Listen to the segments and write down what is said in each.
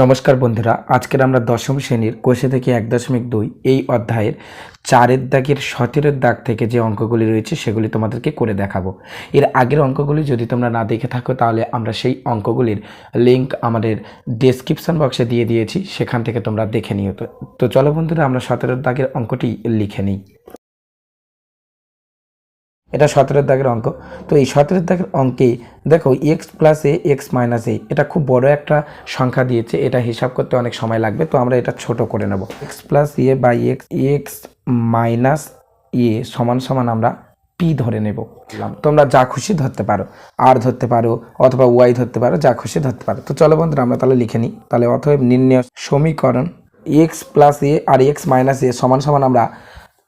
নমস্কার বন্ধুরা, আজকের আমরা দশম শ্রেণির কোষে থেকে এক দশমিক দুই এই অধ্যায়ের চারের দাগের সতেরোর দাগ থেকে যে অঙ্কগুলি রয়েছে সেগুলি তোমাদেরকে করে দেখাবো। এর আগের অঙ্কগুলি যদি তোমরা না দেখে থাকো, তাহলে আমরা সেই অঙ্কগুলির লিংক আমাদের ডেসক্রিপশন বক্সে দিয়ে দিয়েছি, সেখান থেকে তোমরা দেখে নিও। তো চলো বন্ধুরা, আমরা সতেরোর দাগের অঙ্কটি লিখে নিই। এটা সতেরোর দাগের অঙ্ক। তো এই সতেরোর দাগের অঙ্কে দেখো x plus a x minus a এটা খুব বড় একটা সংখ্যা দিয়েছে, এটা হিসাব করতে অনেক সময় লাগবে, তো আমরা এটা ছোট করে নেব। X plus a by x x minus a সমান সমান আমরা পি ধরে নেব। তোমরা যা খুশি ধরতে পারো আর ধরতে পারো, অথবা ওয়াই ধরতে পারো, যা খুশি ধরতে পারো। তো চলো বন্ধুরা, আমরা তাহলে লিখে নিই। তাহলে অথবা নির্ণয় সমীকরণ এক্স প্লাস এ আর এক্স মাইনাস এ সমান সমান আমরা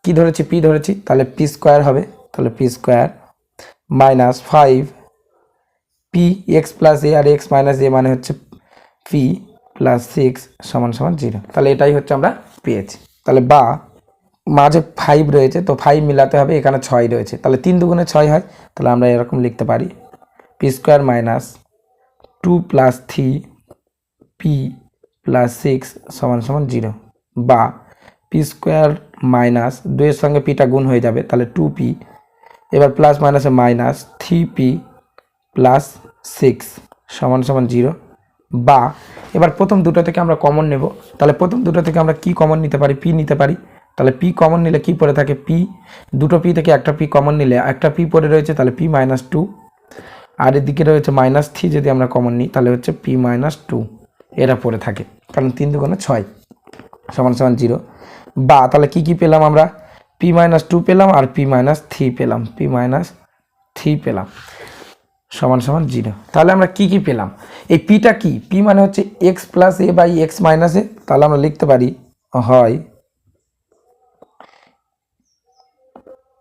কি ধরেছি পি ধরেছি, তাহলে পি স্কোয়ার হবে। তাহলে p square minus five p x plus a R x minus a মানে হচ্ছে পি প্লাস সিক্স সমান সমান জিরো তাহলে এটাই হচ্ছে আমরা পেয়েছি। তাহলে বা মাঝে ফাইভ রয়েছে, তো ফাইভ মিলাতে হবে, এখানে ছয় রয়েছে। তাহলে তিন দুগুণে ছয় হয়, তাহলে আমরা এরকম লিখতে পারি। P square minus two plus three p plus six সমান সমান জিরো বা পি স্কোয়ার মাইনাস দুয়ের সঙ্গে পিটা গুণ হয়ে যাবে, তাহলে টু পি এবার প্লাস মাইনাসে minus three p plus six সমান সমান জিরো বা এবার প্রথম দুটো থেকে আমরা কমন নেব। তাহলে প্রথম দুটো থেকে আমরা কি কমন নিতে পারি? পি নিতে পারি। তাহলে পি কমন নিলে কি পড়ে থাকে? পি দুটো পি থেকে একটা পি কমন নিলে একটা পি পড়ে রয়েছে, তাহলে পি মাইনাস টু আর এদিকে রয়েছে মাইনাস থ্রি যদি আমরা কমন নিই, তাহলে হচ্ছে পি মাইনাস টু এরা পড়ে থাকে। কারণ তিন দুগুণে ছয় সমান সমান জিরো বা তাহলে কি কি পেলাম আমরা? পি মাইনাস টু পেলাম আর পি মাইনাস থ্রি পেলাম। পি মাইনাস থ্রি পেলাম। সমান সমান জিরো তাহলে আমরা কি কি পেলাম? এই পিটা কি? পি মানে হচ্ছে x plus a by x minus a তাহলে আমরা লিখতে পারি, হয়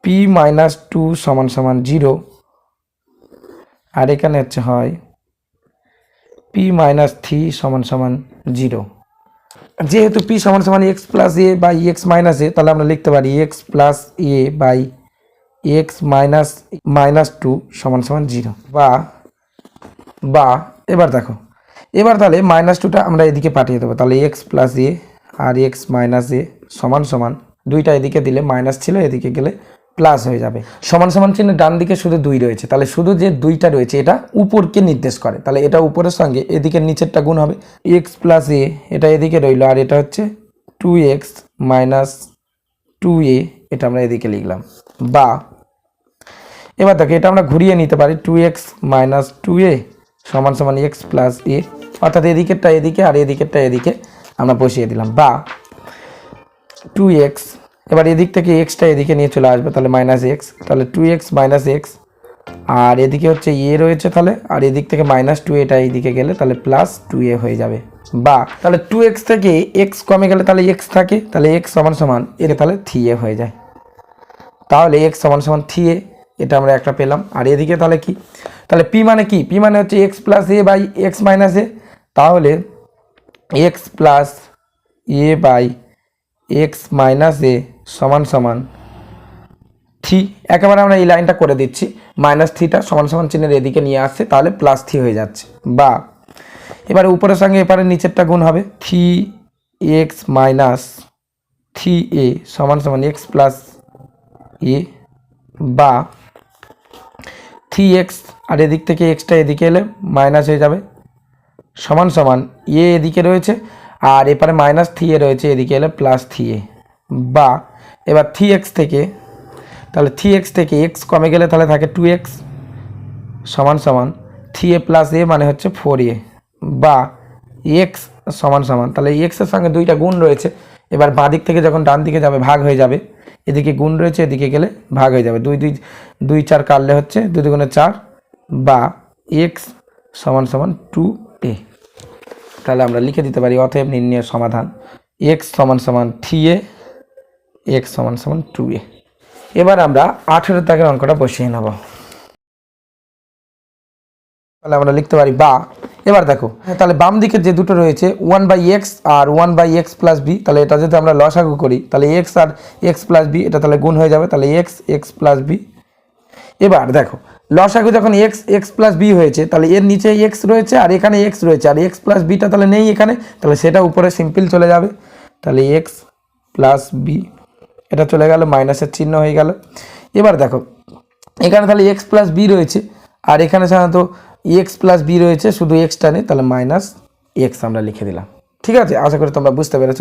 পি মাইনাস টু সমান সমান জিরো আর এখানে হচ্ছে হয় পি মাইনাস থ্রি সমান সমান জিরো যেহেতু পি সমান সমান x plus a by x minus a তাহলে আমরা লিখতে পারি x plus a by x minus minus two সমান সমান জিরো বা বা, এবার দেখো। এবার তাহলে মাইনাস টুটা আমরা এদিকে পাঠিয়ে দেবো। তাহলে এক্স প্লাস এ আর এক্স মাইনাস এ সমান সমান, দুইটা এদিকে দিলে মাইনাস ছিল, এদিকে গেলে প্লাস হয়ে যাবে। সমান সমান চিহ্ন ডান দিকে শুধু দুই রয়েছে। তাহলে শুধু যে দুইটা রয়েছে, এটা উপরকে নির্দেশ করে। তাহলে এটা উপরের সঙ্গে এদিকে নিচেরটা গুণ হবে। এক্স প্লাস এ এটা এদিকে রইল, আর এটা হচ্ছে two x minus two a এটা আমরা এদিকে লিখলাম। বা, এবার দেখো, এটা আমরা ঘুরিয়ে নিতে পারি two x minus two a সমান সমান এক্স প্লাস এ অর্থাৎ এদিকেরটা এদিকে, আর এদিকেরটা এদিকে আমরা বসিয়ে দিলাম। বা টু এক্স এবার এদিক থেকে এক্সটা এদিকে নিয়ে চলে আসবে, তাহলে মাইনাস এক্স তাহলে টু এক্স মাইনাস এক্স আর এদিকে হচ্ছে এ রয়েছে তাহলে, আর এদিক থেকে মাইনাস টু এটা এইদিকে গেলে তাহলে প্লাস টু এ হয়ে যাবে। বা, তাহলে টু এক্স থেকে এক্স কমে গেলে তাহলে এক্স থাকে, তাহলে এক্স সমান সমান এর তাহলে থ্রি এ হয়ে যায়। তাহলে এক্স সমান সমান থ্রি এ এটা আমরা একটা পেলাম। আর এদিকে তাহলে কি? তাহলে পি মানে কি? পি মানে হচ্ছে x plus a by x minus a তাহলে x plus a by x minus a সমান সমান থ্রি। একেবারে আমরা এই লাইনটা করে দিচ্ছি। মাইনাস থ্রিটা সমান সমান চিহ্নের এদিকে নিয়ে আসছে, তাহলে প্লাস থ্রি হয়ে যাচ্ছে। বা এবারে উপরের সঙ্গে এবারে নিচেরটা গুণ হবে। Three x minus three a সমান সমান এক্স প্লাস এ। বা থ্রি এক্স আর এদিক থেকে এক্সটা এদিকে এলে মাইনাস হয়ে যাবে। সমান সমান এ এদিকে রয়েছে। আর এপারে মাইনাস থ্রি এ রয়েছে, এদিকে এলে প্লাস থ্রি এ। বা, এবার থ্রি এক্স থেকে, তাহলে থ্রি এক্স থেকে এক্স কমে গেলে তাহলে থাকে টু এক্স সমান সমান থ্রি এ প্লাস এ মানে হচ্ছে ফোর এ বা এক্স সমান সমান, তাহলে এক্সের সঙ্গে দুইটা গুণ রয়েছে। এবার বাঁ দিক থেকে যখন ডান দিকে যাবে, ভাগ হয়ে যাবে, এদিকে গুণ রয়েছে, এদিকে গেলে ভাগ হয়ে যাবে। দুই দুই দুই চার কাটলে হচ্ছে, দুই দুগুণে চার, বা এক্স সমান সমান টু এ তাহলে আমরা লিখে দিতে পারি অতএব নির্ণয় সমাধান এক্স সমান সমান থ্রি এ এক্স সমান সমান টু এ এবার আমরা আঠেরো দাগের অঙ্কটা বসিয়ে নেব। তাহলে আমরা লিখতে পারি বা। এবার দেখো, তাহলে বাম দিকে যে দুটো রয়েছে one by x R one by x plus b তাহলে এটা যদি আমরা লসাগু করি, তাহলে এক্স আর এক্স প্লাস বি এটা তাহলে গুণ হয়ে যাবে, তাহলে এক্স এক্স প্লাস বি এবার দেখো লসাগু যখন এক্স এক্স প্লাস বি হয়েছে, তাহলে এর নিচে এক্স রয়েছে আর এখানে এক্স রয়েছে। আর এক্স প্লাস বিটা তাহলে নেই এখানে, তাহলে সেটা উপরে সিম্পল চলে যাবে। তাহলে এক্স প্লাস বি এটা চলে গেল, মাইনাসের চিহ্ন হয়ে গেল। এবার দেখো, এখানে তাহলে এক্স প্লাস বি রয়েছে, আর এখানে সাধারণত এক্স প্লাস বি রয়েছে, শুধু এক্সটা নেই, তাহলে মাইনাস এক্স আমরা লিখে দিলাম। ঠিক আছে? আশা করি তোমরা বুঝতে পেরেছ।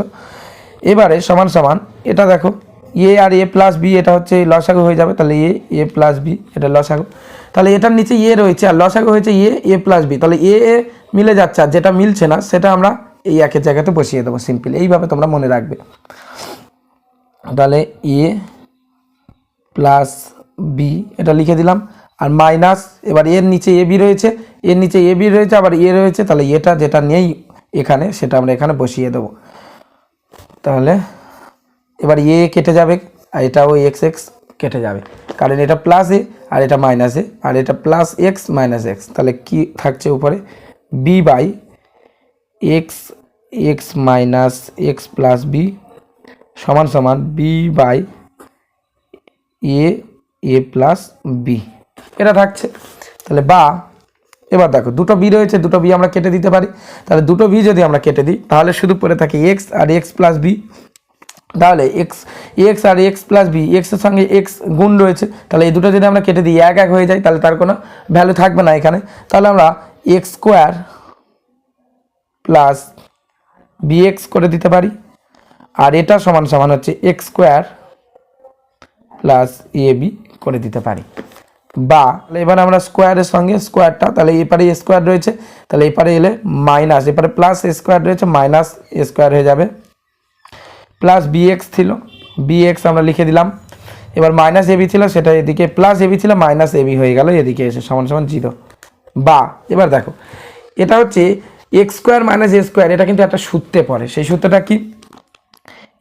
এবারে সমান সমান, এটা দেখো এ আর এ প্লাস বি এটা হচ্ছে লসাগু হয়ে যাবে, তাহলে এ এ প্লাস বি এটা লসাগু। তাহলে এটার নিচে এ রয়েছে, আর লসাগু হয়েছে এ এ প্লাস বি তাহলে এ এ মিলে যাচ্ছে, আর যেটা মিলছে না, সেটা আমরা এই একের জায়গাতে বসিয়ে দেবো সিম্পল এইভাবে তোমরা মনে রাখবে। তাহলে এ প্লাস বি এটা লিখে দিলাম, আর মাইনাস এবার এর নিচে এ বি রয়েছে এর নিচে এ বি রয়েছে, আবার এ রয়েছে, তাহলে এটা যেটা নেই এখানে, সেটা আমরা এখানে বসিয়ে দেবো। তাহলে এবার এ কেটে যাবে, আর এটাও এক্স এক্স কেটে যাবে। কারণ এটা প্লাস এ, আর এটা মাইনাস এ, আর এটা প্লাস এক্স মাইনাস এক্স তাহলে কি থাকছে উপরে? B by x x minus x plus b সমান সমান b by a a plus b এটা থাকছে। তাহলে বা, এবার দেখো, দুটো বি রয়েছে, দুটো বি আমরা কেটে দিতে পারি। তাহলে দুটো বি যদি আমরা কেটে দিই, তাহলে শুধু পড়ে থাকে এক্স আর এক্স প্লাস বি তাহলে এক্স এক্স আর এক্স প্লাস বি এক্সের সঙ্গে এক্স গুণ রয়েছে, তাহলে এই দুটো যদি আমরা কেটে দিই, এক এক হয়ে যায়, তাহলে তার কোনো ভ্যালু থাকবে না এখানে। তাহলে আমরা x square plus b x করে দিতে পারি, আর এটা সমান সমান হচ্ছে x square plus a b করে দিতে পারি। বা এবার আমরা স্কোয়ারের সঙ্গে স্কোয়ারটা তাহলে এপারে স্কোয়ার রয়েছে, তাহলে এপারে এলে মাইনাস এপারে প্লাস স্কোয়ার রয়েছে মাইনাস স্কোয়ার হয়ে যাবে। প্লাস বিএক্স ছিল বিএক্স আমরা লিখে দিলাম। এবার মাইনাস এবি ছিল, সেটা এদিকে প্লাস এবি ছিল মাইনাস এবি হয়ে গেল, এদিকে এসে সমান সমান জিরো। বা, এবার দেখো, এটা হচ্ছে x square minus a square এটা কিন্তু একটা সূত্রে পড়ে। সেই সূত্রটা কি?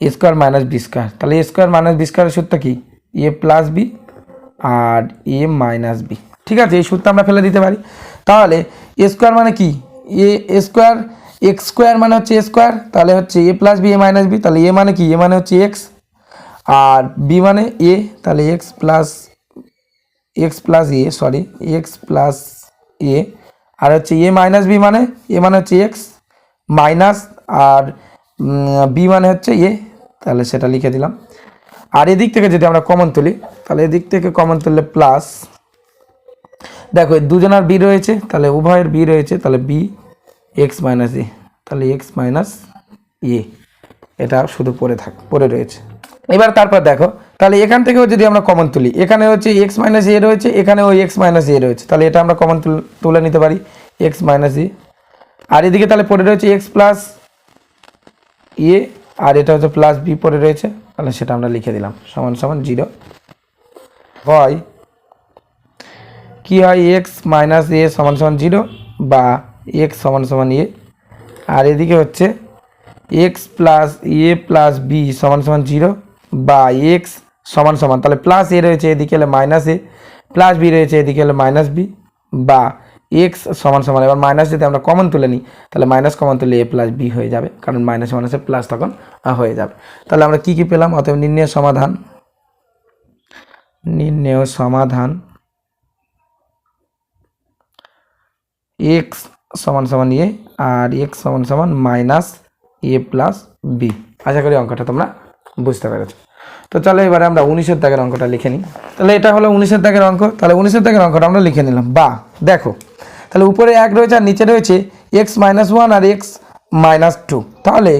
A square minus b square তাহলে এ স্কোয়ার মাইনাস বি স্কোয়ারের সূত্র কি? এ প্লাস বি আর এ মাইনাস বি ঠিক আছে, এই সূত্র আমরা ফেলে দিতে পারি। তাহলে এ স্কোয়ার মানে কি? এ স্কোয়ার এক্স স্কোয়ার মানে হচ্ছে এ স্কোয়ার তাহলে হচ্ছে a plus b a minus b তাহলে এ মানে কি? এ মানে হচ্ছে এক্স আর বি মানে এ তাহলে x plus x plus a sorry x plus a আর হচ্ছে এ মাইনাস বি মানে এ মানে হচ্ছে এক্স মাইনাস আর বি মানে হচ্ছে এ তাহলে সেটা লিখে দিলাম। আর এদিক থেকে যদি আমরা কমন তুলি, তাহলে এদিক থেকে কমন তুললে প্লাস দেখো, দুজনার বি রয়েছে, তাহলে উভয়ের বি রয়েছে, তাহলে বি এক্স মাইনাস এ। তাহলে এক্স মাইনাস এ। এটা শুধু পড়ে থাক, পড়ে রয়েছে। এবার তারপর দেখো, তাহলে এখান থেকেও যদি আমরা কমন তুলি, এখানে হচ্ছে এক্স মাইনাস এ রয়েছে, এখানেও এক্স মাইনাস এ রয়েছে। তাহলে এটা আমরা কমন তুলে নিতে পারি, এক্স মাইনাস এ। আর এদিকে তাহলে পড়ে রয়েছে এক্স প্লাস এ, আর এটা হচ্ছে প্লাস বি পড়ে রয়েছে। তাহলে সেটা আমরা লিখে দিলাম, সমান সমান জিরো। হয় কি হয় এক্স মাইনাস এ সমান সমান জিরো বা এক্স সমান সমান এ আর এদিকে হচ্ছে x plus a plus b সমান সমান জিরো বা এক্স সমান সমান। তাহলে প্লাস এ রয়েছে এদিকে এলে মাইনাস এ প্লাস বি রয়েছে এদিকে এলে মাইনাস বি বা এক্স সমান সমান। এবার মাইনাস যদি আমরা কমন তুলে নিই, তাহলে মাইনাস কমন তুলে এ প্লাস বি হয়ে যাবে। কারণ মাইনাস মাইনাসে প্লাস তখন হয়ে যাবে। তাহলে আমরা কি কি পেলাম? অতএব নির্ণয় সমাধান। নির্ণয় সমাধান। এক্স সমান সমান এ আর এক্স সমান সমান মাইনাস এ প্লাস বি। আশা করি অঙ্কটা তোমরা বুঝতে পেরেছ। তো চলো এবারে আমরা উনিশের দাগের অঙ্কটা লিখে নিই। তাহলে এটা হলো উনিশের দাগের অঙ্ক। তাহলে উনিশের দাগের অঙ্কটা আমরা লিখে নিলাম। বা, দেখো, তাহলে উপরে এক রয়েছে আর নিচে রয়েছে এক্স মাইনাস ওয়ান আর এক্স মাইনাস টু তাহলে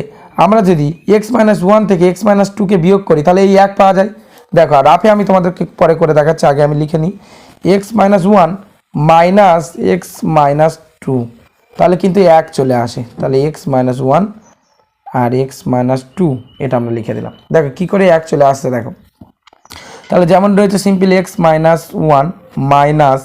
আমরা যদি এক্স মাইনাস ওয়ান থেকে এক্স মাইনাস টুকে বিয়োগ করি, তাহলে এই এক পাওয়া যায়। দেখো, আর রাফে আমি তোমাদেরকে পরে করে দেখাচ্ছি, আগে আমি লিখে নিই। X minus one minus x minus two তাহলে কিন্তু এক চলে আসে। তাহলে এক্স মাইনাস ওয়ান আর এক্স মাইনাস টু এটা আমরা লিখে দিলাম। দেখো কী করে এক চলে আসছে দেখো। তাহলে যেমন রয়েছে simple x minus one minus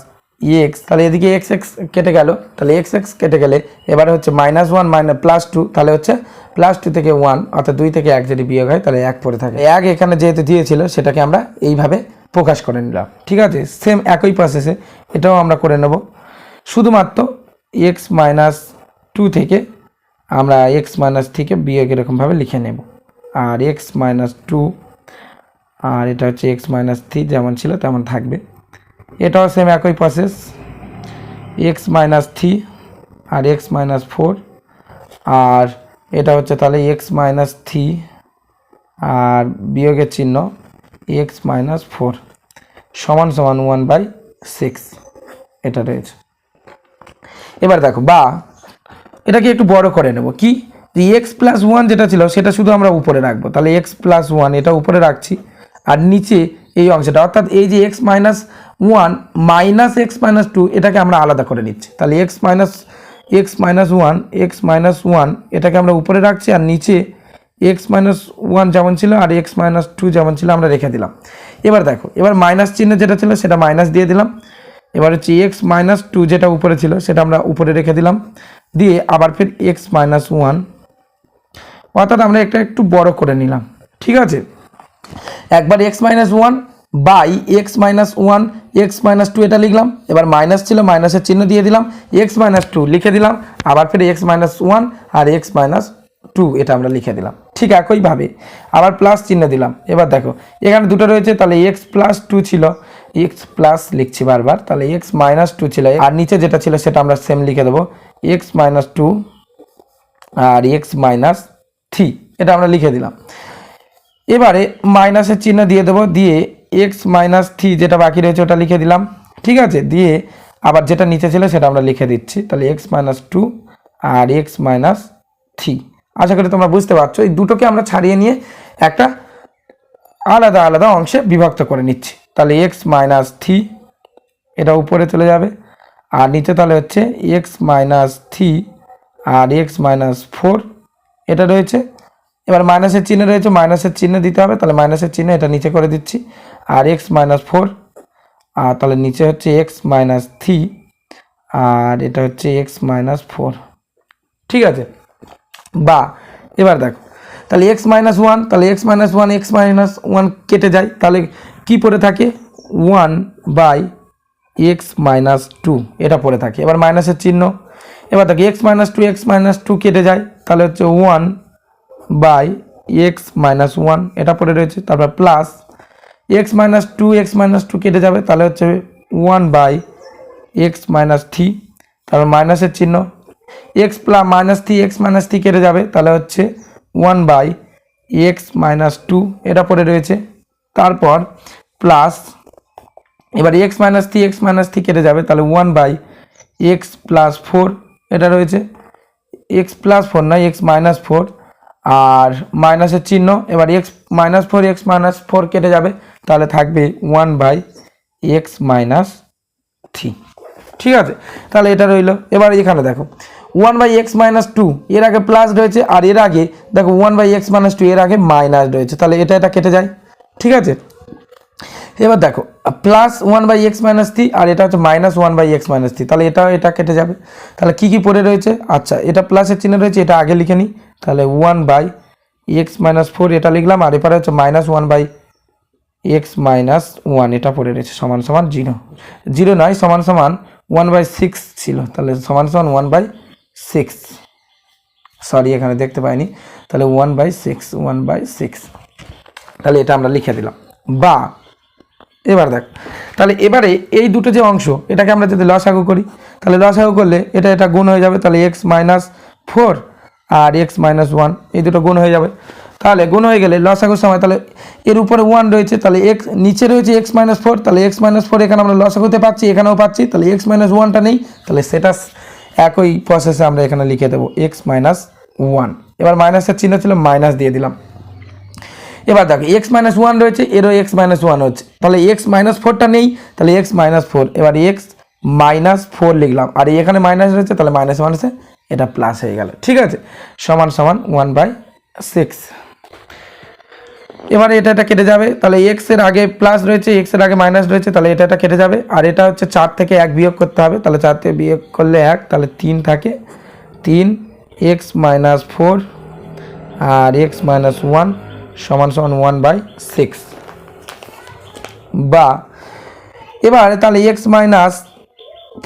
x তাহলে এদিকে এক্স এক্স কেটে গেল। তাহলে এক্স এক্স কেটে গেলে এবারে হচ্ছে minus one minus plus two তাহলে হচ্ছে প্লাস টু থেকে ওয়ান অর্থাৎ দুই থেকে এক যদি বিয়োগ হয়, তাহলে এক পড়ে থাকে। এক এখানে যেহেতু দিয়েছিল, সেটাকে আমরা এইভাবে প্রকাশ করে নিলাম। ঠিক আছে? সেম একই প্রসেসে এটাও আমরা করে নেব। শুধুমাত্র এক্স মাইনাস টু থেকে আমরা এক্স মাইনাস থেকে বিয়োগ এরকমভাবে লিখে নেব। আর এক্স মাইনাস টু আর এটা হচ্ছে এক্স মাইনাস থ্রি যেমন ছিল তেমন থাকবে। এটাও সেম একই প্রসেস এক্স মাইনাস থ্রি আর এক্স মাইনাস ফোর আর এটা হচ্ছে তাহলে এক্স মাইনাস থ্রি আর বিয়োগের চিহ্ন এক্স মাইনাস ফোর সমান সমান ওয়ান বাই সিক্স এটা রয়েছে। এবার দেখো, বা এটাকে একটু বড় করে নেব। কি? যে এক্স প্লাস ওয়ান যেটা ছিল, সেটা শুধু আমরা উপরে রাখব। তাহলে এক্স প্লাস ওয়ান এটা উপরে রাখছি। আর নিচে এই অংশটা, অর্থাৎ এই যে x minus one minus x minus two এটাকে আমরা আলাদা করে নিচ্ছি। তাহলে x minus x minus one x minus one এটাকে আমরা উপরে রাখছি আর নিচে এক্স মাইনাস ওয়ান যেমন ছিল আর এক্স মাইনাস টু যেমন ছিল, আমরা রেখে দিলাম। এবার দেখো, এবার মাইনাস চিহ্ন যেটা ছিল, সেটা মাইনাস দিয়ে দিলাম। এবার হচ্ছে এক্স মাইনাস টু যেটা উপরে ছিল, সেটা আমরা উপরে রেখে দিলাম। দিয়ে আবার ফের এক্স মাইনাস ওয়ান অর্থাৎ আমরা একটা একটু বড় করে নিলাম, ঠিক আছে? একবার x minus one by x minus one x minus two এটা লিখলাম। এবার মাইনাস ছিল মাইনাসের চিহ্ন দিয়ে দিলাম। এক্স মাইনাস টু লিখে দিলাম। আবার ফের এক্স মাইনাস ওয়ান আর এক্স মাইনাস টু এটা আমরা লিখে দিলাম। ঠিক একইভাবে। আবার প্লাস চিহ্ন দিলাম। এবার দেখো, এখানে দুটো রয়েছে, তাহলে এক্স প্লাস টু ছিল। এক্স প্লাস লিখছি বারবার, তাহলে এক্স মাইনাস টু ছিল আর নিচে যেটা ছিল সেটা আমরা সেম লিখে দেবো। এক্স মাইনাস টু আর এক্স মাইনাস থ্রি এটা আমরা লিখে দিলাম। এবারে মাইনাসের চিহ্ন দিয়ে দেবো, দিয়ে এক্স মাইনাস থ্রি যেটা বাকি রয়েছে ওটা লিখে দিলাম। ঠিক আছে? দিয়ে আবার যেটা নিচে ছিল সেটা আমরা লিখে দিচ্ছি। তাহলে এক্স মাইনাস টু আর এক্স মাইনাস থ্রি আশা করি তোমরা বুঝতে পারছ। এই দুটোকে আমরা ছাড়িয়ে নিয়ে একটা আলাদা আলাদা অংশে বিভক্ত করে নিচ্ছি। তাহলে এক্স মাইনাস থ্রি এটা উপরে চলে যাবে। আর নিচে তাহলে হচ্ছে এক্স মাইনাস থ্রি আর এক্স মাইনাস ফোর এটা রয়েছে। এবার মাইনাসের চিহ্ন রয়েছে মাইনাসের চিহ্ন দিতে হবে। তাহলে মাইনাসের চিহ্ন এটা নিচে করে দিচ্ছি। আর এক্স মাইনাস ফোর আর তাহলে নিচে হচ্ছে এক্স মাইনাস থ্রি আর এটা হচ্ছে এক্স মাইনাস ফোর ঠিক আছে? বা, এবার দেখো, তাহলে এক্স মাইনাস ওয়ান তাহলে x minus one x minus one কেটে যায়। তাহলে কি পড়ে থাকে? One by x minus two এটা পড়ে থাকে। এবার মাইনাসের চিহ্ন। এবার দেখো x minus two x minus two কেটে যায়। তাহলে হচ্ছে one by x minus one এটা পড়ে রয়েছে। তারপর plus x minus two x minus two কেটে যাবে। তাহলে হচ্ছে one by x minus three তারপর মাইনাসের চিহ্ন। X plus minus three x minus three কেটে যাবে। তাহলে হচ্ছে one by x minus two এটা পড়ে রয়েছে। তারপর প্লাস এবার x minus three x minus three কেটে যাবে, তাহলে one by x plus four এটা রয়েছে। এক্স প্লাস ফোর নয় এক্স মাইনাস ফোর আর মাইনাসের চিহ্ন, এবার x minus four x minus four কেটে যাবে, তাহলে থাকবে one by x minus three ঠিক আছে? তাহলে এটা রইল। এবার এখানে দেখো one by x minus two এর আগে প্লাস রয়েছে, আর এর আগে দেখো one by x minus two এর আগে মাইনাস রয়েছে, তাহলে এটা এটা কেটে যায়। ঠিক আছে? এবার দেখো plus one by x minus three আর এটা হচ্ছে minus one by x minus three তাহলে এটা এটা কেটে যাবে। তাহলে কি কি পড়ে রয়েছে? আচ্ছা এটা প্লাসের চিহ্ন রয়েছে, এটা আগে লিখে নিই। তাহলে one by x minus four এটা লিখলাম, আর এপারে হচ্ছে minus one by x minus one এটা পড়ে রয়েছে, সমান সমান জিরো জিরো নয়, সমান সমান ওয়ান বাই সিক্স ছিল, তাহলে সমান সমান ওয়ান বাই সিক্স সরি এখানে দেখতে পাইনি। তাহলে one by six one by six তাহলে এটা আমরা লিখে দিলাম। বা, এবার দেখ, তাহলে এবারে এই দুটো যে অংশ, এটাকে আমরা যদি লসাগু করি, তাহলে লসাগু করলে এটা এটা গুণ হয়ে যাবে, তাহলে এক্স মাইনাস ফোর আর এক্স মাইনাস ওয়ান এই দুটো গুণ হয়ে যাবে। তাহলে গুণ হয়ে গেলে লসাগুর সময়, তাহলে এর উপরে ওয়ান রয়েছে, তাহলে এক্স নিচে রয়েছে এক্স মাইনাস ফোর তাহলে এক্স মাইনাস ফোর এখানে আমরা লস লসাগুতে পাচ্ছি, এখানেও পাচ্ছি, তাহলে এক্স মাইনাস ওয়ানটা নেই, তাহলে সেটা একই প্রসেসে আমরা এখানে লিখে দেবো এক্স মাইনাস ওয়ান এবার মাইনাসের চিহ্ন ছিল মাইনাস দিয়ে দিলাম। এবার দেখো এক্স মাইনাস ওয়ান রয়েছে, এরও এক্স মাইনাস ওয়ান হচ্ছে। তাহলে এক্স মাইনাস ফোরটা নেই, তাহলে এক্স মাইনাস ফোর এবার এক্স মাইনাস ফোর লিখলাম। আর এখানে মাইনাস রয়েছে, তাহলে মাইনাস মাইনাসে এটা প্লাস হয়ে গেল। ঠিক আছে? সমান সমান ওয়ান বাই সিক্স এবার এটা এটা কেটে যাবে, তাহলে এক্সের আগে প্লাস রয়েছে এক্সের আগে মাইনাস রয়েছে, তাহলে এটা এটা কেটে যাবে। আর এটা হচ্ছে চার থেকে এক বিয়োগ করতে হবে, তাহলে চার থেকে বিয়োগ করলে এক, তাহলে তিন থাকে। তিন এক্স মাইনাস ফোর আর এক্স মাইনাস ওয়ান সমান সমান ওয়ান বাই সিক্স বা, এবার তাহলে এক্স মাইনাস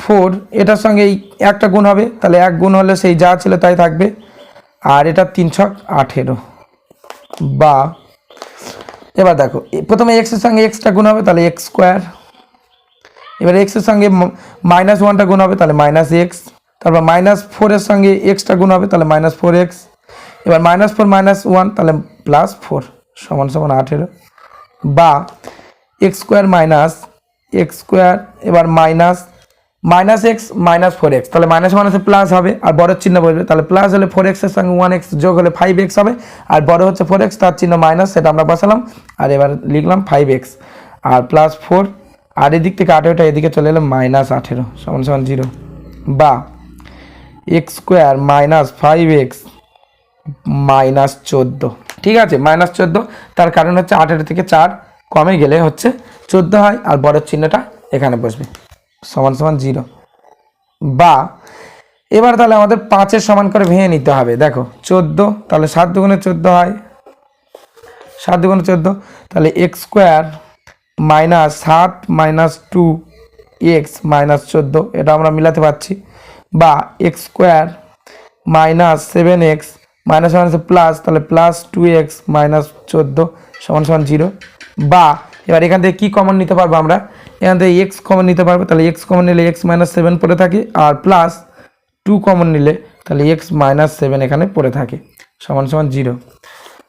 ফোর এটার সঙ্গে এই একটা গুণ হবে। তাহলে এক গুণ হলে সেই যা ছিল তাই থাকবে। আর এটা তিন ছক আঠেরো। বা, এবার দেখো প্রথমে এক্সের সঙ্গে এক্সটা গুণ হবে, তাহলে এক্স স্কোয়ার এবার এক্সের সঙ্গে মাইনাস ওয়ানটা গুণ হবে, তাহলে মাইনাস এক্স তারপর মাইনাস ফোরের সঙ্গে এক্সটা গুণ হবে, তাহলে মাইনাস ফোর এক্স এবার মাইনাস ফোর মাইনাস ওয়ান তাহলে প্লাস ফোর সমান সমান আঠেরো বা x square minus x square এবার minus minus x minus four x তাহলে মাইনাস মাইনাসে প্লাস হবে, আর বড়ের চিহ্ন বসবে তাহলে প্লাস হলে ফোর এক্সের সঙ্গে ওয়ান এক্স যোগ হলে ফাইভ এক্স হবে, আর বড় হচ্ছে ফোর এক্স তার চিহ্ন মাইনাস সেটা আমরা বসালাম, আর এবার লিখলাম ফাইভ এক্স আর প্লাস ফোর আর এদিক থেকে আঠেরোটা এদিকে চলে এলো মাইনাস আঠেরো, সমান সমান জিরো বা x square minus five x minus চোদ্দ ঠিক আছে? মাইনাস চোদ্দ। তার কারণ হচ্ছে আঠেরো থেকে চার কমে গেলে হচ্ছে চোদ্দ হয় আর বড়ের চিহ্নটা এখানে বসবে। সমান সমান জিরো। বা এবার তাহলে আমাদের পাঁচের সমান করে ভেঙে নিতে হবে। দেখো, চোদ্দ, তাহলে সাত দুগুণে চোদ্দ হয়। সাত দুগুণে চোদ্দ, তাহলে এক্স স্কোয়ার মাইনাস সাত মাইনাস টু এক্স মাইনাস চোদ্দ, এটা আমরা মিলাতে পারছি। বা x square minus seven x minus minus plus, তাহলে প্লাস টু এক্স মাইনাস চোদ্দ সমান সমান জিরো। বা, এবার এখান থেকে কী কমন নিতে পারব আমরা? এখান থেকে এক্স কমন নিতে পারব, তাহলে এক্স কমন নিলে এক্স মাইনাস সেভেন পড়ে থাকে, আর প্লাস টু কমন নিলে তাহলে এক্স মাইনাস সেভেন এখানে পড়ে থাকে, সমান সমান জিরো।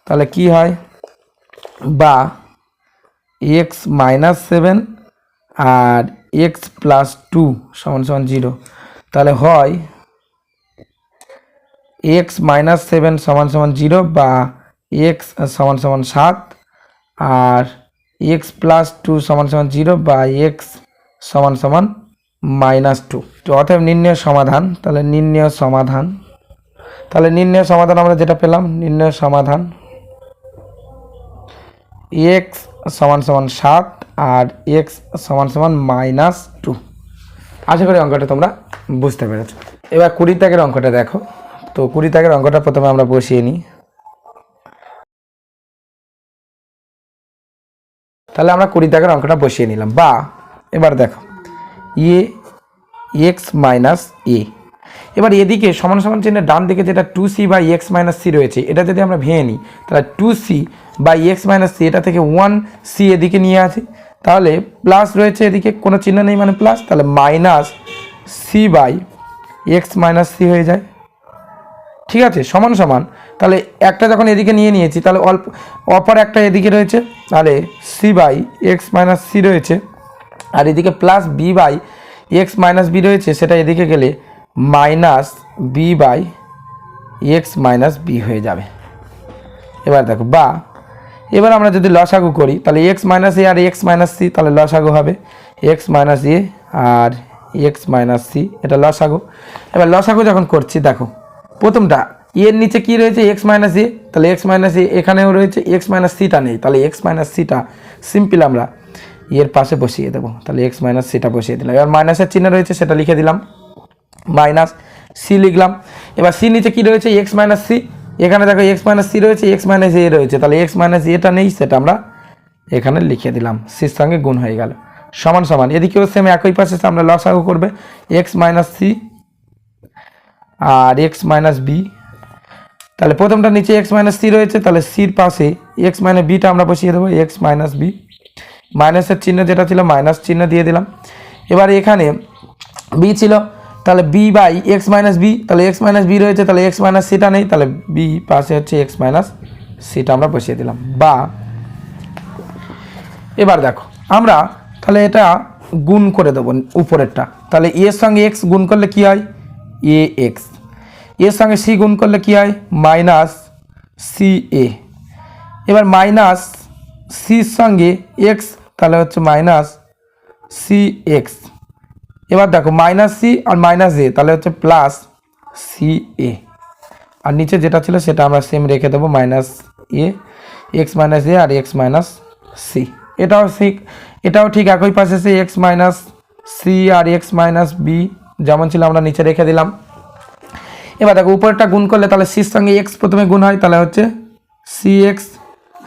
তাহলে কি হয়? বা এক্স মাইনাস সেভেন আর এক্স প্লাস টু সমান সমান জিরো। তাহলে হয় এক্স মাইনাস সেভেন সমান সমান জিরো বা এক্স সমান সমান সাত, আর এক্স প্লাস টু সমান সমান জিরো বা এক্স সমান সমান মাইনাস টু তো অতএব নির্ণয় সমাধান, তাহলে নির্ণয় সমাধান। তাহলে নির্ণয় সমাধান আমরা যেটা পেলাম, নির্ণয় সমাধান। এক্স সমান সমান সাত, আর এক্স সমান সমান মাইনাস টু আশা করি অঙ্কটা তোমরা বুঝতে পেরেছ। এবার কুড়ি তাকের অঙ্কটা দেখো। তো কুড়ি তাকের অঙ্কটা প্রথমে আমরা বসিয়ে নিই। তাহলে আমরা কুড়ি টাকার অঙ্কটা বসিয়ে নিলাম। বা, এবার দেখো এ এক্স মাইনাস এ এবার এদিকে সমান সমান চিহ্নের ডান দিকে যেটা two c by x minus c রয়েছে, এটা যদি আমরা ভেঙে নিই, তাহলে two c by x minus c এটা থেকে ওয়ান সি এদিকে নিয়ে আসি তাহলে প্লাস রয়েছে এদিকে, কোনো চিহ্ন নেই মানে প্লাস তাহলে minus c by x minus c হয়ে যায়। ঠিক আছে, সমান সমান। তাহলে একটা যখন এদিকে নিয়ে নিয়েছি, তাহলে অল্প, অপর একটা এদিকে রয়েছে, তাহলে c by x minus c রয়েছে। আর এদিকে plus b by x minus b রয়েছে, সেটা এদিকে গেলে minus b by x minus b হয়ে যাবে। এবার দেখো, বা, এবার আমরা যদি লসাগু করি, তাহলে এক্স মাইনাস এ আর এক্স মাইনাস সি তাহলে লসাগু হবে। এক্স মাইনাস এ আর এক্স মাইনাস সি এটা লসাগু। এবার লসাগু যখন করছি, দেখো প্রথমটা এর নিচে কি রয়েছে এক্স মাইনাস এ তাহলে এক্স মাইনাস এ এখানেও রয়েছে এক্স মাইনাস সিটা নেই তাহলে এক্স মাইনাস সিটা সিম্পল আমরা এর পাশে বসিয়ে দেবো তাহলে এক্স মাইনাস সিটা বসিয়ে দিলাম এবার মাইনাসের চিহ্ন রয়েছে সেটা লিখে দিলাম মাইনাস সি লিখলাম এবার সি নিচে কি রয়েছে এক্স মাইনাস সি এখানে দেখো এক্স মাইনাস সি রয়েছে এক্স মাইনাস এ রয়েছে তাহলে এক্স মাইনাস এটা নেই সেটা আমরা এখানে লিখে দিলাম সির সঙ্গে গুণ হয়ে গেল সমান সমান এদিকেও সেম একই পাশে আমরা লসাগু করবে এক্স মাইনাস সি আর এক্স মাইনাস বি তাহলে প্রথমটা নিচে এক্স মাইনাস সি রয়েছে, তাহলে সির পাশে এক্স মাইনাস বিটা আমরা বসিয়ে দেবো এক্স মাইনাস বি মাইনাসের চিহ্ন যেটা ছিল মাইনাস চিহ্ন দিয়ে দিলাম। এবার এখানে বি ছিল, তাহলে B by X minus B তাহলে এক্স মাইনাস বি রয়েছে, তাহলে এক্স মাইনাস সিটা নেই, তাহলে বি পাশে হচ্ছে এক্স মাইনাস সিটা আমরা বসিয়ে দিলাম। বা এবার দেখো, আমরা তাহলে এটা গুণ করে দেবো উপরেরটা। তাহলে এর সঙ্গে এক্স গুণ করলে কি হয়? এ এক্স এর সঙ্গে সি গুণ করলে কি হয়? Minus C A. এবার মাইনাস সির সঙ্গে এক্স তাহলে হচ্ছে মাইনাস সি এক্স। এবার দেখো, মাইনাস সি আর মাইনাস এ, তাহলে হচ্ছে প্লাস সি এ। আর নিচে যেটা ছিল সেটা আমরা সেম রেখে দেবো, minus A X minus A R x minus C. এটাও ঠিক এটাও ঠিক একই পাশে সে এক্স মাইনাস সি আর এক্স মাইনাস বি, যেমন ছিল আমরা নিচে রেখে দিলাম। এবার দেখো, উপরেরটা গুণ করলে তাহলে সির সঙ্গে এক্স প্রথমে গুণ হয়, তাহলে হচ্ছে সি এক্স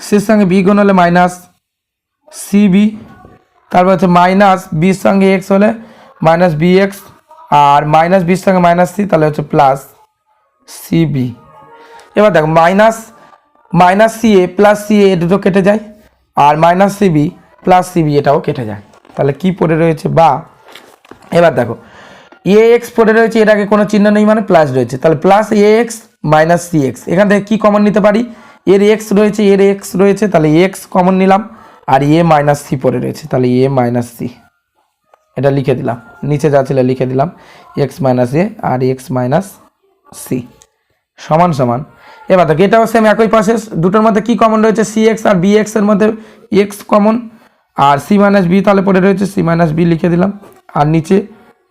সির সঙ্গে বি গুণ হলে মাইনাস সি বি তারপর হচ্ছে মাইনাস বির সঙ্গে এক্স হলে মাইনাস বি এক্স আর মাইনাস বির সঙ্গে মাইনাস সি তাহলে হচ্ছে প্লাস সি বি এবার দেখো minus minus C A plus C A দুটো কেটে যায়, আর minus C B plus C B এটাও কেটে যায়। তাহলে কি পড়ে রয়েছে? বা, এবার দেখো এ এক্স পড়ে রয়েছে, এর আগে কোনো চিহ্ন নেই মানে প্লাস রয়েছে। তাহলে plus A X minus C X এখান থেকে কী কমন নিতে পারি? এর এক্স রয়েছে, এর এক্স রয়েছে, তাহলে এক্স কমন নিলাম। আর এ মাইনাস সি পড়ে রয়েছে, তাহলে এ মাইনাস সি এটা লিখে দিলাম। নিচে যা ছিল লিখে দিলাম। এক্স মাইনাস এ আর এক্স মাইনাস সি সমান সমান। এবার দেখো, এটাও সেম একই প্রসেস দুটোর মধ্যে কি কমন রয়েছে? সি এক্স আর বি এক্সের মধ্যে এক্স কমন আর সি মাইনাস বি তাহলে পড়ে রয়েছে সি মাইনাস বি লিখে দিলাম। আর নিচে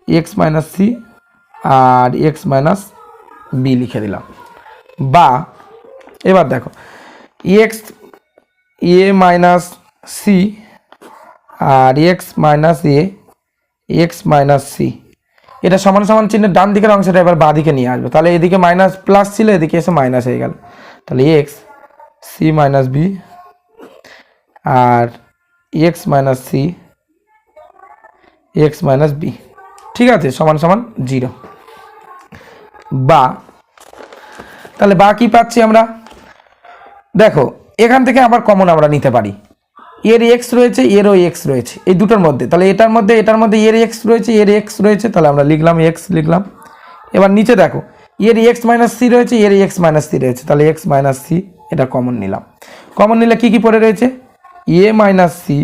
এক্স মাইনাস সি আর এক্স মাইনাস বি লিখে দিলাম। বা, এবার দেখো, x A minus C R X minus A, X minus C. এটা সমান সমান চিহ্নের ডান দিকের অংশটা এবার বাঁ দিকে নিয়ে আসবে। তাহলে এদিকে মাইনাস প্লাস ছিল, এদিকে এসে মাইনাস হয়ে গেল। তাহলে এক্স, সি মাইনাস বি আর X minus C, X minus B. ঠিক আছে, সমান সমান জিরো। বা, তাহলে বা কি পাচ্ছি আমরা? দেখো, এখান থেকে আবার কমন আমরা নিতে পারি। এর এক্স রয়েছে, এরও এক্স রয়েছে, এই দুটোর মধ্যে। তাহলে এটার মধ্যে এটার মধ্যে এর এক্স রয়েছে, এর এক্স রয়েছে, তাহলে আমরা লিখলাম এক্স লিখলাম। এবার নিচে দেখো, এর এক্স মাইনাস সি রয়েছে, এর এক্স মাইনাস সি রয়েছে, তাহলে এক্স মাইনাস সি এটা কমন নিলাম। কমন নিলে কি কি পড়ে রয়েছে? এ মাইনাস সি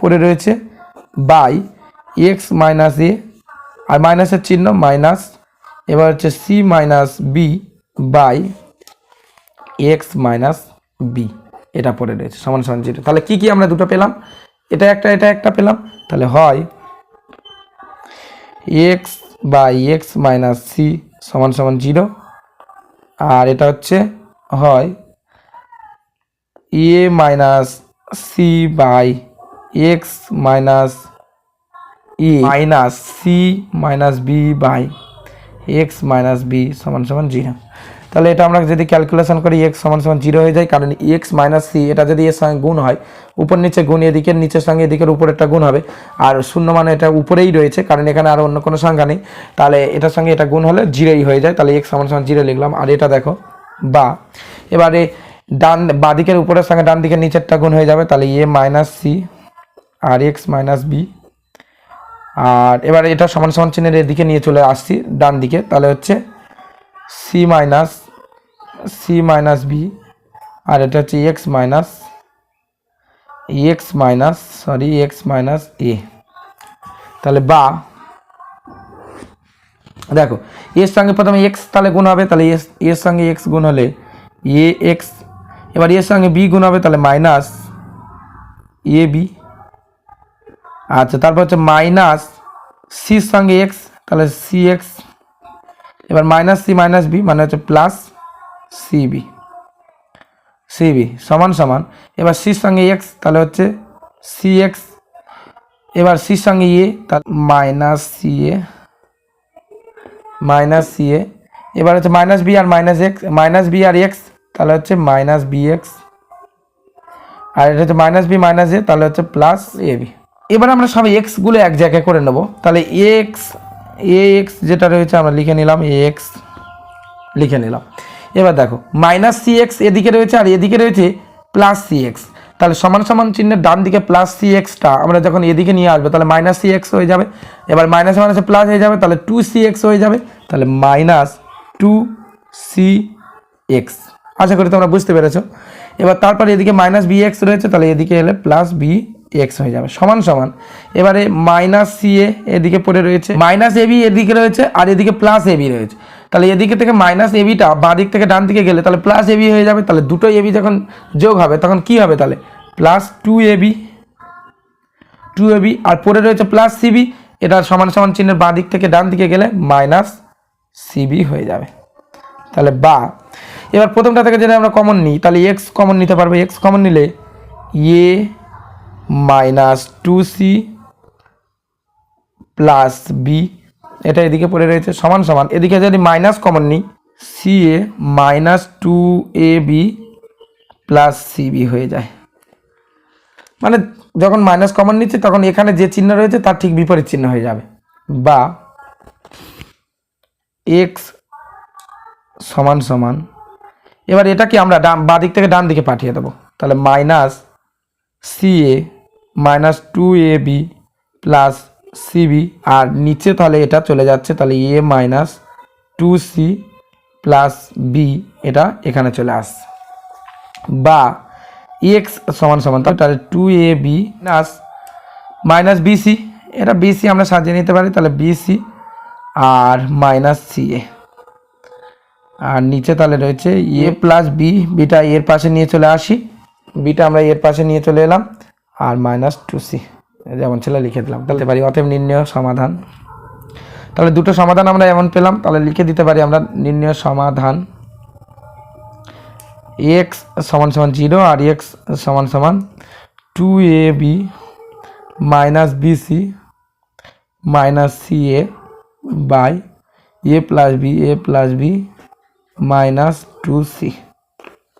পড়ে রয়েছে বাই এক্স মাইনাস এ আর মাইনাসের চিহ্ন মাইনাস এবার হচ্ছে C minus B by X minus B এটা পড়ে রয়েছে, সমান সমান জিরো। তাহলে কি কি আমরা দুটো পেলাম? এটা একটা এটা একটা পেলাম। তাহলে হয় X by X minus C সমান সমান জিরো। আর এটা হচ্ছে, হয় A minus C by X minus E. Minus C minus B by X minus B সমান সমান জিরো। তাহলে এটা আমরা যদি ক্যালকুলেশন করি এক্স সমান সমান জিরো হয়ে যায়, কারণ এক্স মাইনাস সি, এটা যদি এর সঙ্গে গুণ হয়, উপর নিচে গুণ, এদিকের নিচের সঙ্গে এদিকের উপরেরটা গুণ হবে, আর শূন্য মানে এটা উপরেই রয়েছে, কারণ এখানে আর অন্য কোনো সংখ্যা নেই, তাহলে এটার সঙ্গে এটা গুণ হলে জিরোই হয়ে যায়, তাহলে এক্স সমান সমান জিরো লিখলাম, আর এটা দেখো, বা। এবারে ডান বাদিকের উপরের সঙ্গে ডান দিকের নিচেরটা গুণ হয়ে যাবে, তাহলে এ মাইনাস সি, আর এক্স মাইনাস বি আর এবার এটা সমান সমান চিহ্নের এদিকে নিয়ে চলে আসছি, ডান দিকে। তাহলে হচ্ছে C minus C minus B আর এটা হচ্ছে X minus X minus sorry X minus A তাহলে বা, দেখো এর সঙ্গে প্রথমে এক্স তাহলে গুণ হবে, তাহলে এস এর সঙ্গে এক্স গুণ হলে এ এক্স এবার এর সঙ্গে বি গুণ হবে, তাহলে মাইনাস এ বি আচ্ছা তারপর হচ্ছে মাইনাস সির সঙ্গে এক্স তাহলে সি এক্স এবার মাইনাস সি মাইনাস বি মানে হচ্ছে প্লাস সিবি সিবি সমান সমান। এবার সির সঙ্গে এক্স তাহলে হচ্ছে সি এক্স এবার সির সঙ্গে ইয়ে তাহলে minus C A minus C A এবার হচ্ছে মাইনাস বি আর মাইনাস এক্স মাইনাস বি আর এক্স তাহলে হচ্ছে মাইনাস বি এক্স আর এটা হচ্ছে মাইনাস বি মাইনাস এ তাহলে হচ্ছে প্লাস এ এবার আমরা সব এক্সগুলো এক জায়গায় করে নেব। তাহলে এক্স এ এক্স যেটা রয়েছে আমরা লিখে নিলাম এ এক্স লিখে নিলাম। এবার দেখো মাইনাস সি এক্স এদিকে রয়েছে আর এদিকে রয়েছে প্লাস সি এক্স তাহলে সমান সমান চিহ্নের ডান দিকে প্লাস সি এক্সটা আমরা যখন এদিকে নিয়ে আসব, তাহলে মাইনাস সি এক্স হয়ে যাবে। এবার মাইনাস মাইনাসে প্লাস হয়ে যাবে, তাহলে টু সি এক্স হয়ে যাবে। তাহলে মাইনাস টু সি এক্স আশা করি তোমরা বুঝতে পেরেছ। এবার তারপরে এদিকে মাইনাস বি এক্স রয়েছে, তাহলে এদিকে এলে প্লাস বি এক্স হয়ে যাবে, সমান সমান। এবারে মাইনাস সি এ এদিকে পড়ে রয়েছে মাইনাস এবি এদিকে রয়েছে আর এদিকে প্লাস এবি রয়েছে। তাহলে এদিকে থেকে মাইনাস এবিটা বাঁ দিক থেকে ডান দিকে গেলে তাহলে প্লাস এবি হয়ে যাবে, তাহলে দুটো এবি যখন যোগ হবে তখন কি হবে তাহলে? Plus two A B two A B আর পড়ে রয়েছে প্লাস সিবি এটা সমান সমান চিহ্নের বাঁ দিক থেকে ডান দিকে গেলে মাইনাস সিবি হয়ে যাবে। তাহলে বা, এবার প্রথমটা থেকে যদি আমরা কমন নিই, তাহলে এক্স কমন নিতে পারব এক্স কমন নিলে A minus two C plus B. এটা এদিকে পড়ে রয়েছে, সমান সমান। এদিকে যদি মাইনাস কমন নিই, C A minus two A B plus C B হয়ে যায়। মানে যখন মাইনাস কমন নিচ্ছে, তখন এখানে যে চিহ্ন রয়েছে, তার ঠিক বিপরীত চিহ্ন হয়ে যাবে। বা এক্স সমান সমান, এবার এটাকে আমরা ডান দিক থেকে ডান দিকে পাঠিয়ে দেবো। তাহলে minus C A minus two A B plus C B আর নিচে তাহলে এটা চলে যাচ্ছে, তাহলে A minus two C plus B এটা এখানে চলে আসছে। বা এক্স সমান সমান, তাহলে two A B plus minus B C এটা বিসি আমরা সাজিয়ে নিতে পারি, তাহলে বিসি আর মাইনাস সি এ আর নিচে তাহলে রয়েছে এ প্লাস বি বিটা এর পাশে নিয়ে চলে আসি বিটা আমরা এর পাশে নিয়ে চলে এলাম। আর মাইনাস টু সি যেমন ছেলে লিখে দিলাম। তাহলে পারি অতএব নির্ণয় সমাধান। তাহলে দুটো সমাধান আমরা এমন পেলাম। তাহলে লিখে দিতে পারি আমরা নির্ণয় সমাধান। এক্স সমান সমান জিরো আর এক্স সমান সমান two A B minus B C minus C A by A plus B A plus B minus two C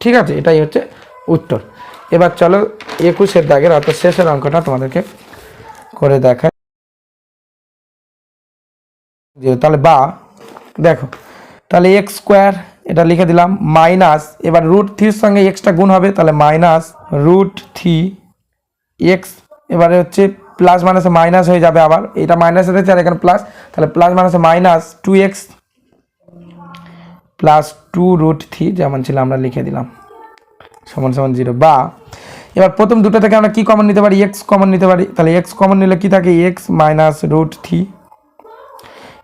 ঠিক আছে, এটাই হচ্ছে উত্তর। এবার চলো একুশের দাগের অর্থাৎ শেষের অঙ্কটা তোমাদেরকে করে দেখায় তাহলে বা, দেখো, তাহলে এক্স স্কোয়ার এটা লিখে দিলাম মাইনাস এবার রুট থ্রির সঙ্গে এক্সটা গুণ হবে, তাহলে মাইনাস রুট থ্রি এক্স এবারে হচ্ছে প্লাস মাইনাসে মাইনাস হয়ে যাবে আবার, এটা মাইনাস হয়েছে আর এখানে প্লাস তাহলে প্লাস মাইনাসে minus two X plus two root three যেমন ছিল আমরা লিখে দিলাম। সমান সমান জিরো। বা, এবার প্রথম দুটো থেকে আমরা কি কমন নিতে পারি? এক্স কমন নিতে পারি। তাহলে এক্স কমন নিলে কি থাকে? এক্স মাইনাস রুট থ্রি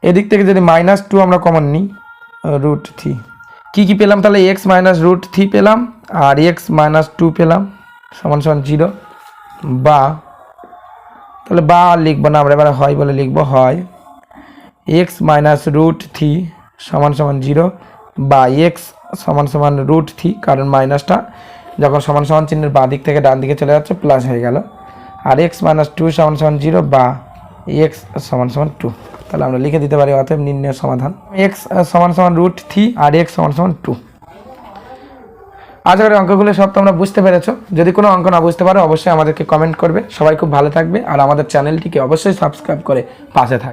এদিক থেকে যদি মাইনাস টু আমরা কমন নিই রুট থ্রি কী কী পেলাম? তাহলে এক্স মাইনাস রুট থ্রি পেলাম, আর এক্স মাইনাস টু পেলাম, সমান সমান জিরো। বা, তাহলে বা লিখব না আমরা, এবারে হয় বলে লিখব, হয় এক্স মাইনাস রুট থ্রি সমান সমান জিরো, বা এক্স সমান সমান রুট থ্রি কারণ মাইনাসটা যখন সমান সমান চিহ্নের বাঁ দিক থেকে ডান দিকে চলে যাচ্ছে প্লাস হয়ে গেল। আর এক্স মাইনাস টু সমান সমান জিরো বা এক্স সমান সমান টু তাহলে আমরা লিখে দিতে পারি অতএব নির্ণয় সমাধান। এক্স সমান সমান রুট থ্রি আর এক্স সমান সমান টু আশা করি অঙ্কগুলো সব তোমরা বুঝতে পেরেছ। যদি কোনো অঙ্ক না বুঝতে পারো, অবশ্যই আমাদেরকে কমেন্ট করবে। সবাই খুব ভালো থাকবে। আর আমাদের চ্যানেলটিকে অবশ্যই সাবস্ক্রাইব করে পাশে থাকবে